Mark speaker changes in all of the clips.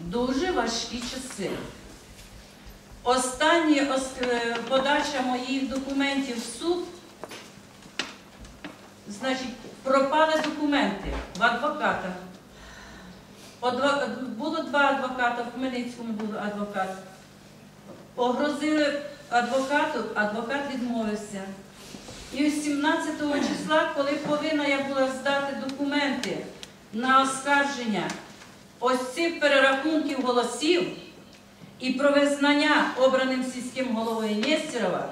Speaker 1: дуже важкі часи. Останні ос- е, подача моїх документів в суд, значить, пропали документи в адвоката. Було два адвоката, в Хмельницькому був адвокат. Погрозили адвокату, адвокат відмовився. І 17 числа, коли повинна я була здати документи на оскарження ось цих перерахунків голосів і про визнання обраним сільським головою Нєстерова,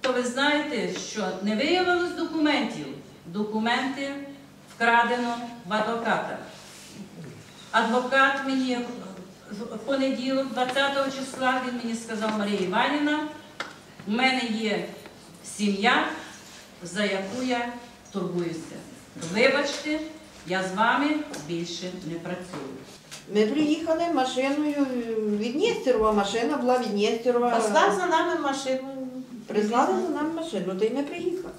Speaker 1: то ви знаєте, що не виявилось документів. Документи вкрадено в адвоката. Адвокат мені в понеділок, 20 числа, він мені сказав Марія Іванівна, у мене є сім'я, за яку я турбуюся. Вибачте, я з вами більше не працюю.
Speaker 2: Ми приїхали машиною від Нєстерова, машина була від Нєстерова.
Speaker 3: Послав за нами машину.
Speaker 2: Прислали за нами машину, то й ми приїхали.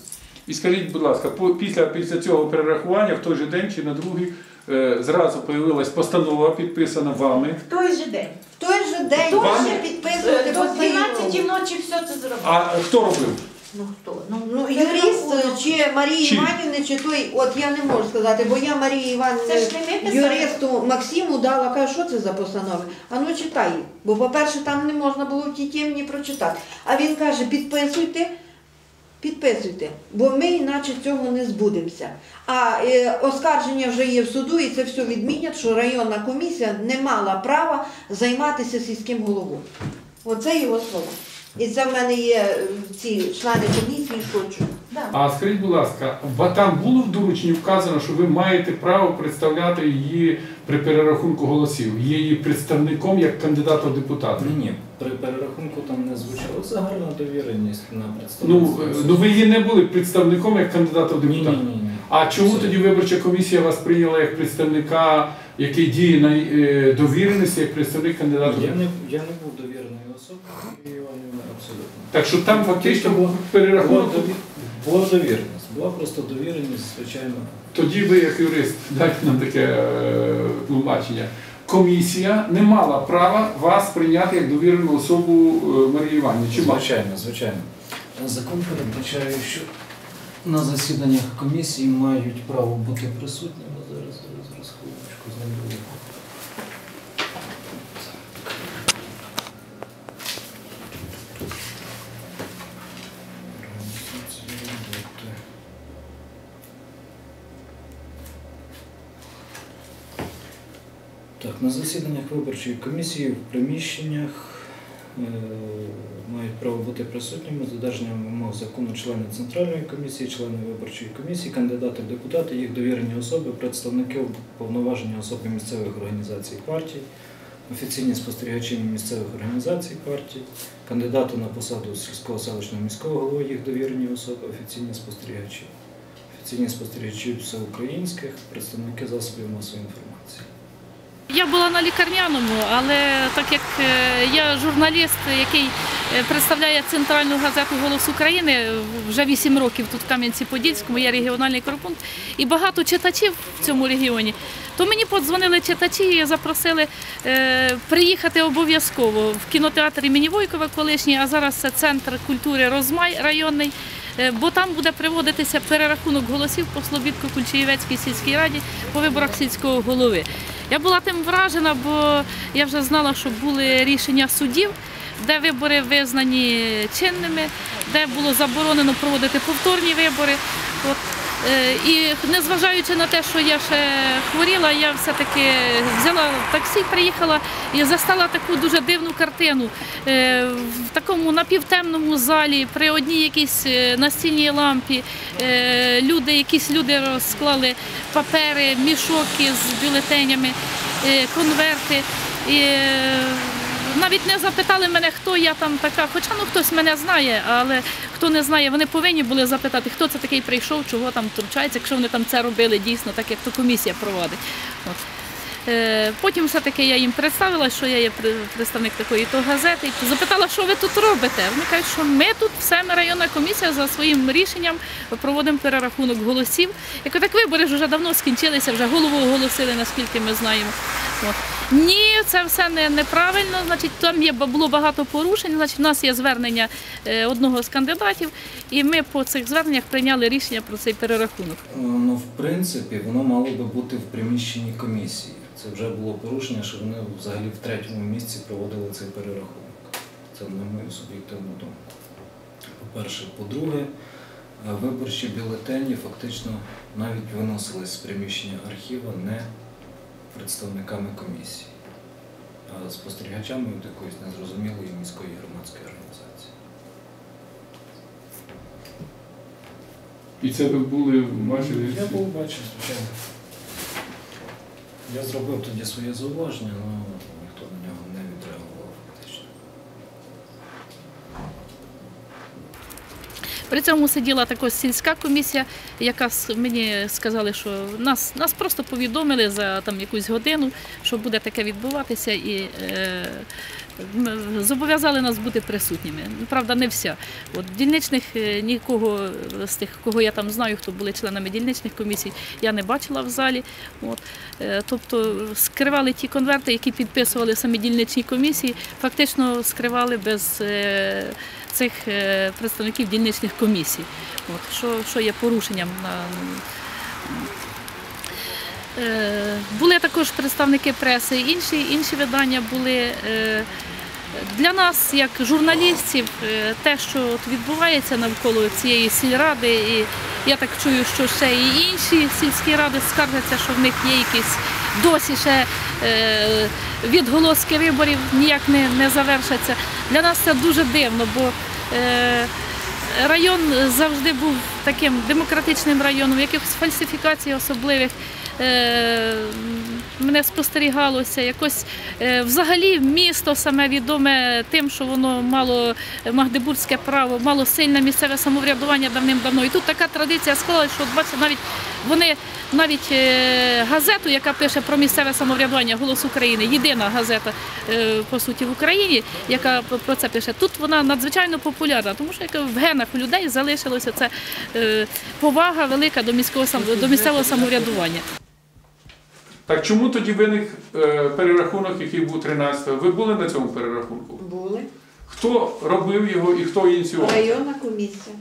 Speaker 4: І скажіть, будь ласка, по- після, після цього перерахування в той же день чи на другий е, зразу появилась постанова, підписана вами.
Speaker 3: В той же день.
Speaker 2: В той же день
Speaker 3: Хто ще?
Speaker 2: підписувати
Speaker 3: До 12 ночі все це зробив.
Speaker 4: А хто робив?
Speaker 3: Ну хто? Ну,
Speaker 2: Ну, юрист чи Марії
Speaker 4: Чи?
Speaker 2: Іванівни, чи той, от я не можу сказати, бо я Марії
Speaker 3: Це
Speaker 2: Іванівни
Speaker 3: ж не ми писали.
Speaker 2: юристу Максиму дала, каже, що це за постанови? А ну читай. Бо, по-перше, там не можна було в тій темні прочитати. А він каже, підписуйте, підписуйте, бо ми іначе цього не збудемося. А е, оскарження вже є в суду, і це все відмінять, що районна комісія не мала права займатися сільським головою. Оце його слова. І це в мене є е, ці члени комісії.
Speaker 3: Да.
Speaker 4: А скажіть, будь ласка, там було в дорученні вказано, що ви маєте право представляти її при перерахунку голосів, є її представником як кандидата в депутати.
Speaker 5: Ні, ні, при перерахунку там не звучало загальна довіреність на
Speaker 4: Ну,
Speaker 5: представництво.
Speaker 4: е, ну ви її не були представником як кандидата в
Speaker 5: ні, ні, ні, ні.
Speaker 4: А чому
Speaker 5: Все.
Speaker 4: тоді виборча комісія вас прийняла як представника, який діє на е, довіреності, як представник кандидата?
Speaker 5: Я не, я не був довіреною особою, Юрій Іванівна, абсолютно.
Speaker 4: Так що там фактично був перерахунок.
Speaker 5: Була, довіреність, була просто довіреність, звичайно.
Speaker 4: Тоді ви, як юрист, дайте нам таке е, тлумачення. Комісія не мала права вас прийняти як довірену особу е, Марії Іванівни. Чи?
Speaker 5: Звичайно, звичайно. Закон передбачає, що на засіданнях комісії мають право бути присутніми. Зараз, зараз, зараз, хвилиночку знайду. Організація роботи. Так, на засіданнях виборчої комісії в приміщеннях е, мають право бути присутніми з додержанням вимог закону члени Центральної комісії, члени виборчої комісії, кандидати в депутати, їх довірені особи, представники повноважені особи місцевих організацій партій, офіційні спостерігачі місцевих організацій партій, кандидати на посаду сільського селищного міського голови, їх довірені особи, офіційні спостерігачі, офіційні спостерігачі всеукраїнських, представники засобів масової інформації.
Speaker 6: Я була на лікарняному, але так як е, я журналіст, який е, представляє центральну газету Голос України вже 8 років тут в Кам'янці-Подільському, є регіональний корпункт, і багато читачів в цьому регіоні, то мені подзвонили читачі і запросили е, приїхати обов'язково в кінотеатр імені Войкова колишній, а зараз це центр культури Розмай районний. Е, Бо там буде приводитися перерахунок голосів по Слобідку Кульчиєвецькій сільській раді по виборах сільського голови. Я була тим вражена, бо я вже знала, що були рішення судів, де вибори визнані чинними, де було заборонено проводити повторні вибори. От. Е, І незважаючи на те, що я ще хворіла, я все-таки взяла таксі, приїхала і застала таку дуже дивну картину. Е, В такому напівтемному залі, при одній якійсь е, настільній лампі, люди, якісь люди розклали папери, мішоки з бюлетенями, конверти. Навіть не запитали мене, хто я там така. Хоча ну хтось мене знає, але хто не знає, вони повинні були запитати, хто це такий прийшов, чого там втручається, якщо вони там це робили дійсно, так як то комісія проводить. От. Е, Потім все-таки я їм представила, що я є представник такої то газети. Запитала, що ви тут робите. Вони кажуть, що ми тут, все ми районна комісія за своїм рішенням проводимо перерахунок голосів. Я кажу, так вибори вже давно скінчилися, вже голову оголосили, наскільки ми знаємо. От. Ні, це все не, неправильно. Значить, там є було багато порушень. Значить, у нас є звернення е, одного з кандидатів, і ми по цих зверненнях прийняли рішення про цей перерахунок.
Speaker 5: Е, Ну, в принципі, воно мало би бути в приміщенні комісії. Це вже було порушення, що вони взагалі в третьому місці проводили цей перерахунок. Це на мою суб'єктивну думку. По-перше, по-друге, е, виборчі бюлетені фактично навіть виносились з приміщення архіва не представниками комісії, а спостерігачами від якоїсь незрозумілої міської громадської організації.
Speaker 4: І це ви були бачили?
Speaker 5: Я був бачив, звичайно. Я зробив тоді своє зауваження, але ніхто на нього не відреагував фактично.
Speaker 6: При цьому сиділа також сільська комісія, яка мені сказали, що нас, нас просто повідомили за там якусь годину, що буде таке відбуватися, і е, зобов'язали нас бути присутніми. Правда, не вся. От дільничних е, нікого з тих, кого я там знаю, хто були членами дільничних комісій, я не бачила в залі. От. Е, Тобто скривали ті конверти, які підписували самі дільничні комісії, фактично скривали без. е, цих представників дільничних комісій, От, що, що є порушенням. На... Е, Були також представники преси, інші, інші видання були. е, Для нас, як журналістів, е, те, що відбувається навколо цієї сільради, і я так чую, що ще і інші сільські ради скаржаться, що в них є якісь досі ще відголоски виборів ніяк не, не завершаться. Для нас це дуже дивно, бо район завжди був таким демократичним районом, якихось фальсифікацій особливих. Е, мене спостерігалося якось е, взагалі місто саме відоме тим, що воно мало магдебурзьке право, мало сильне місцеве самоврядування давним-давно. І тут така традиція склалася, що бачите, навіть вони навіть е, газету, яка пише про місцеве самоврядування Голос України, єдина газета е, по суті в Україні, яка про це пише. Тут вона надзвичайно популярна, тому що в генах у людей залишилося це е, повага велика до міського до місцевого самоврядування.
Speaker 4: Так чому тоді виник е, перерахунок, який був 13-го? Ви були на цьому перерахунку?
Speaker 2: Були.
Speaker 4: Хто робив його і хто ініціював?
Speaker 2: Районна комісія.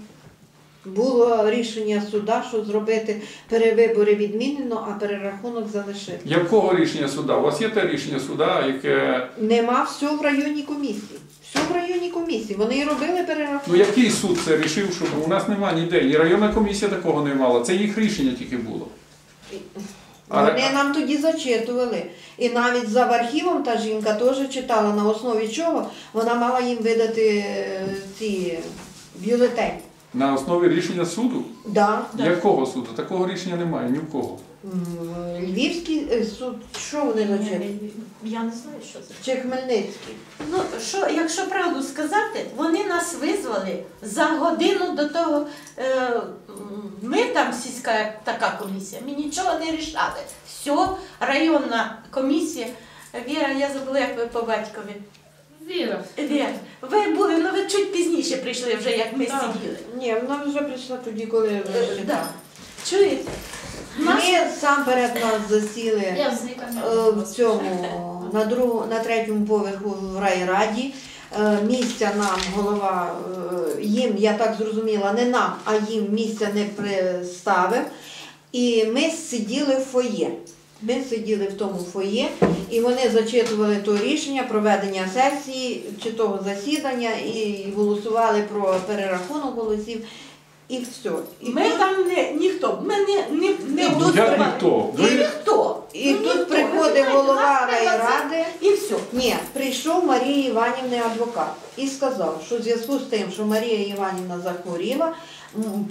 Speaker 2: Було рішення суда, що зробити перевибори відмінено, а перерахунок залишити.
Speaker 4: Якого рішення суда? У вас є те рішення суда, яке.
Speaker 2: Нема все в районній комісії. Все в районній комісії. Вони і робили перерахунок.
Speaker 4: Ну який суд це рішив, що у нас нема ніде. І районна комісія такого не мала. Це їх рішення тільки було.
Speaker 2: Вони нам тоді зачитували. І навіть за архівом та жінка теж читала, на основі чого вона мала їм видати е, ці бюлетені.
Speaker 4: На основі рішення суду?
Speaker 2: Да.
Speaker 4: Якого суду? Такого рішення немає ні в кого.
Speaker 2: Львівський е, суд, що вони зачитували?
Speaker 3: Я не знаю, що це.
Speaker 2: Чи Хмельницький?
Speaker 3: Ну, що, якщо правду сказати, вони нас визвали за годину до того. Е, м, ми там сільська така комісія, ми нічого не рішали. Все, районна комісія. Віра, я забула, як ви по батькові.
Speaker 6: Віра.
Speaker 3: Віра, ви були, ну ви чуть пізніше прийшли вже, як ми
Speaker 2: Так.
Speaker 3: сиділи.
Speaker 2: Ні, вона вже прийшла тоді, коли
Speaker 3: Е,
Speaker 2: вже
Speaker 3: да. Чуєте?
Speaker 2: Ми сам перед нас засіли е, в цьому на другу, на третьому поверху в райраді. Е, Місця нам голова е, їм, я так зрозуміла, не нам, а їм місця не приставив. І ми сиділи в фоє. Ми сиділи в тому фоє, і вони зачитували то рішення проведення сесії чи того засідання і голосували про перерахунок голосів. І все. І
Speaker 3: Ми
Speaker 2: тут-
Speaker 3: там не ніхто, ми не, не, не
Speaker 2: Ну,
Speaker 3: тут
Speaker 4: як ніхто?
Speaker 3: І ніхто.
Speaker 2: І
Speaker 3: Ну,
Speaker 2: тут
Speaker 3: ніхто. Ви
Speaker 2: приходить голова райради.
Speaker 3: І все.
Speaker 2: Ні, прийшов Марії Іванівни адвокат і сказав, що в зв'язку з тим, що Марія Іванівна захворіла,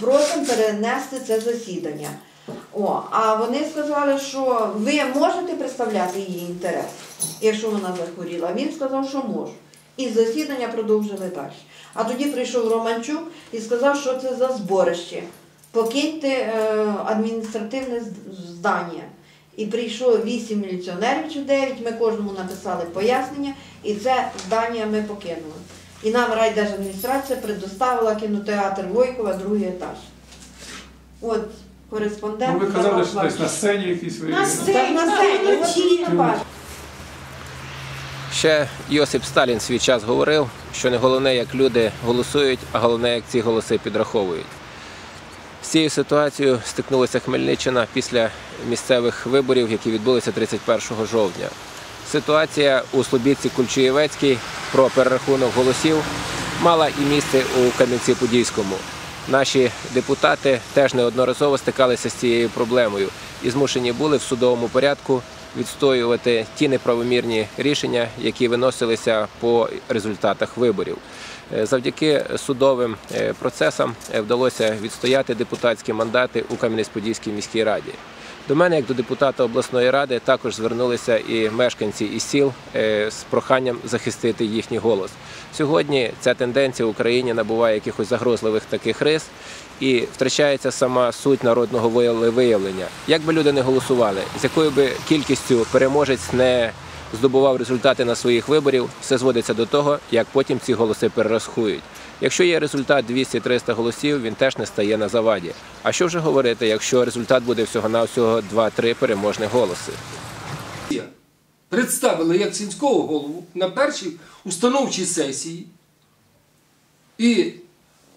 Speaker 2: просимо перенести це засідання. О, а вони сказали, що ви можете представляти її інтерес, якщо вона захворіла. Він сказав, що можу. І засідання продовжили далі. А тоді прийшов Романчук і сказав, що це за зборище. Покиньте е, адміністративне здання. І прийшло 8 міліціонерів чи 9, ми кожному написали пояснення, і це здання ми покинули. І нам райдержадміністрація предоставила кінотеатр Войкова, другий етаж. От кореспондент.
Speaker 4: Ну, ви казали, що десь на сцені якісь ви.
Speaker 3: На сцені.
Speaker 2: На сцені,
Speaker 3: Вночі.
Speaker 7: Ще Йосип Сталін свій час говорив, що не головне, як люди голосують, а головне, як ці голоси підраховують. З цією ситуацією стикнулася Хмельниччина після місцевих виборів, які відбулися 31 жовтня. Ситуація у Слобідці Кульчуєвецькій про перерахунок голосів мала і місце у Кам'янці-Подільському. Наші депутати теж неодноразово стикалися з цією проблемою і змушені були в судовому порядку відстоювати ті неправомірні рішення, які виносилися по результатах виборів. Е, Завдяки судовим е, процесам е, вдалося відстояти депутатські мандати у Кам'янець-Подільській міській раді. До мене, як до депутата обласної ради, також звернулися і мешканці із сіл е, з проханням захистити їхній голос. Сьогодні ця тенденція в Україні набуває якихось загрозливих таких рис і втрачається сама суть народного виявлення. Як би люди не голосували, з якою би кількістю переможець не здобував результати на своїх виборів, все зводиться до того, як потім ці голоси перерахують. Якщо є результат 200-300 голосів, він теж не стає на заваді. А що вже говорити, якщо результат буде всього-навсього 2-3 переможні голоси?
Speaker 8: представили як сільського голову на першій установчій сесії і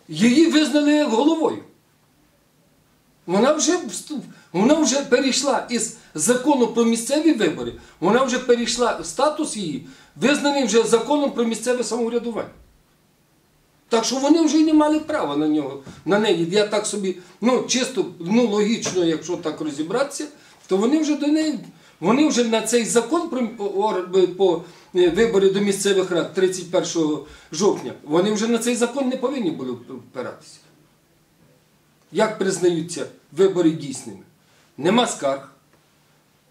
Speaker 8: її визнали як головою. Вона вже, вона вже перейшла із закону про місцеві вибори, вона вже перейшла статус її, визнаний вже законом про місцеве самоврядування. Так що вони вже й не мали права на нього, на неї. Я так собі, ну чисто, ну логічно, якщо так розібратися, то вони вже до неї, вони вже на цей закон про по е, вибори до місцевих рад 31 жовтня, вони вже на цей закон не повинні були впиратися. Як признаються вибори дійсними? Нема скарг,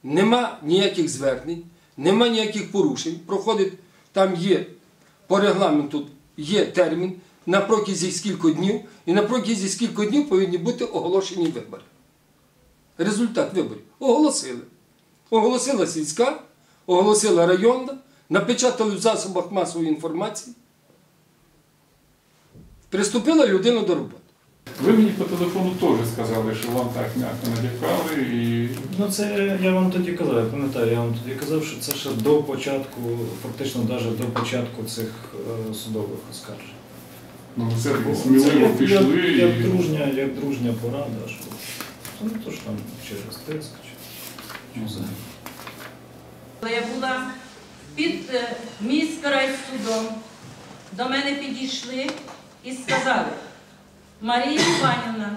Speaker 8: нема ніяких звернень, нема ніяких порушень. Проходить, там є по регламенту є термін на протязі скільки днів, і на протязі скільки днів повинні бути оголошені вибори. Результат виборів оголосили. Оголосила сільська, оголосила районна, напечатали в засобах масової інформації. Приступила людина до роботи.
Speaker 4: Ви мені по телефону теж сказали, що вам так м'яко надякали і
Speaker 5: Ну це я вам тоді казав, я пам'ятаю, я вам тоді казав, що це ще до початку, фактично навіть до початку цих е, судових оскаржень.
Speaker 4: Ну, все-таки
Speaker 5: Це
Speaker 4: сміливо
Speaker 5: як,
Speaker 4: пішли.
Speaker 5: як,
Speaker 4: і-
Speaker 5: як, дружня, як дружня порада, що не то, що там через тиск чи, взагалі.
Speaker 1: Я була під е, міськрайсудом, до мене підійшли і сказали, Марія Іванівна,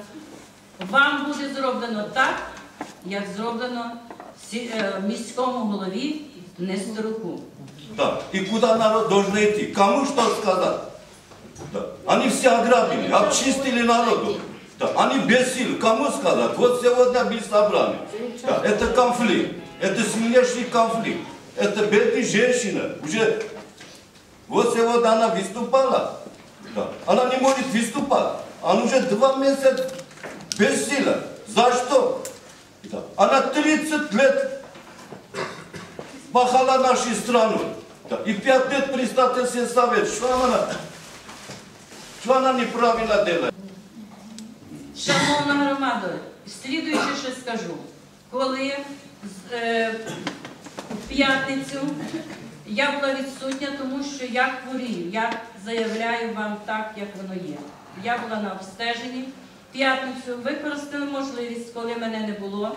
Speaker 1: вам буде зроблено так, як зроблено сі- е, міському голові Нестеруку.
Speaker 9: Да. И куда народ должен идти? Кому что сказать? Да. Они все ограбили, обчистили народу. Да. Они без сил. Кому сказать? Вот сегодня были собраны. Да. Это конфликт. Это смешный конфликт. Это бедная женщина. Уже вот сегодня она выступала. Да. Она не может выступать. Она уже два месяца без силы. За что? Да. Она 30 лет пахала нашу страну. Да. И пять лет председательский совет. Что она, что она неправильно делает?
Speaker 1: Шановна громада, слідуючи, що скажу. Коли е, в п'ятницю я була відсутня, тому що я хворію, я заявляю вам так, як воно є. Я була на обстеженні. П'ятницю використали можливість, коли мене не було.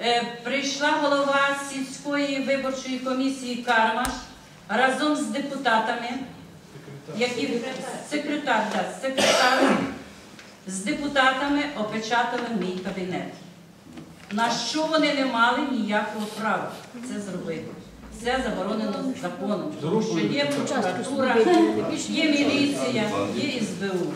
Speaker 1: Е, Прийшла голова сільської виборчої комісії Кармаш разом з депутатами, які секретар, да, секретар з депутатами опечатали мій кабінет. На що вони не мали ніякого права це зробити. Це заборонено законом. Тому що є прокуратура, є міліція, є СБУ.